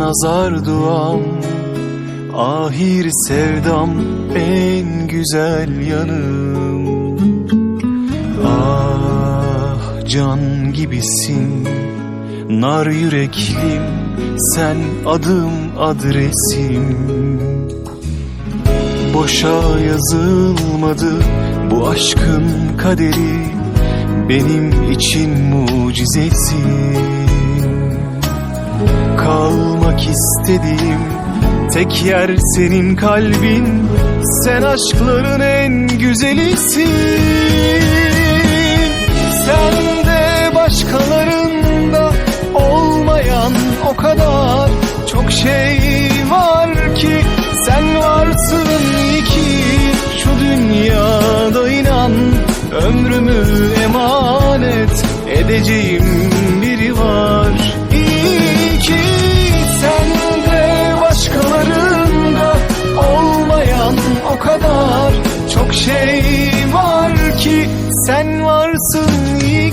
Nazar duam Ahir sevdam En güzel yanım. Ah can gibisin Nar yüreklim Sen adım adresim Boşa yazılmadı bu aşkın kaderi Benim için mucizesin Kalmak istediğim tek yer senin kalbin. Sen aşkların en güzelisin. Sen de başkalarında olmayan o kadar çok şey var ki. Sen varsın iyi ki şu dünyada inan. Ömrümü emanet edeceğim çok şey var ki Sen varsın iyi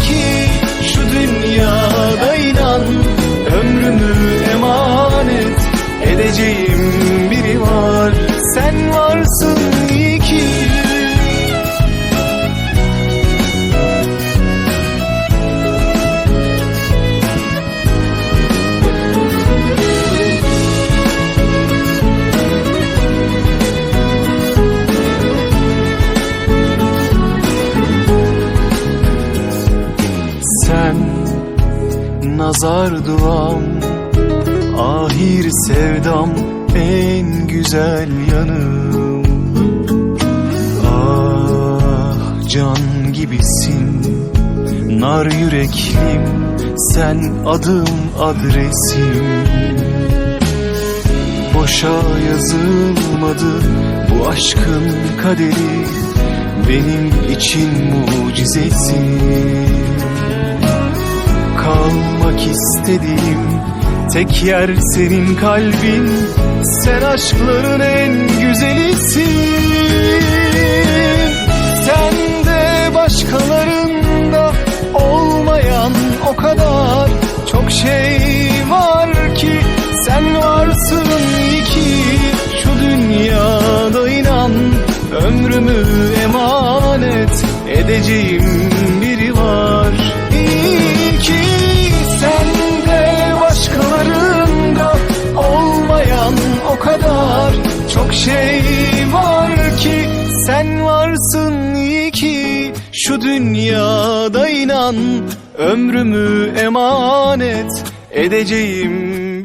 nazar duam. Ahir sevdam en güzel yanım Ah can gibisin Nar yüreklim Sen adım adresim Boşa yazılmadı bu aşkın kaderi Benim için mucizesin Kalmak istediğim tek yer senin kalbin. Sen aşkların en güzelisin. Sen de başkalarında olmayan o kadar çok şey var ki. Sen varsın iyi ki şu dünyada inan Ömrümü şey var ki Sen varsın iyi ki? Şu dünyada inan Ömrümü emanet edeceğim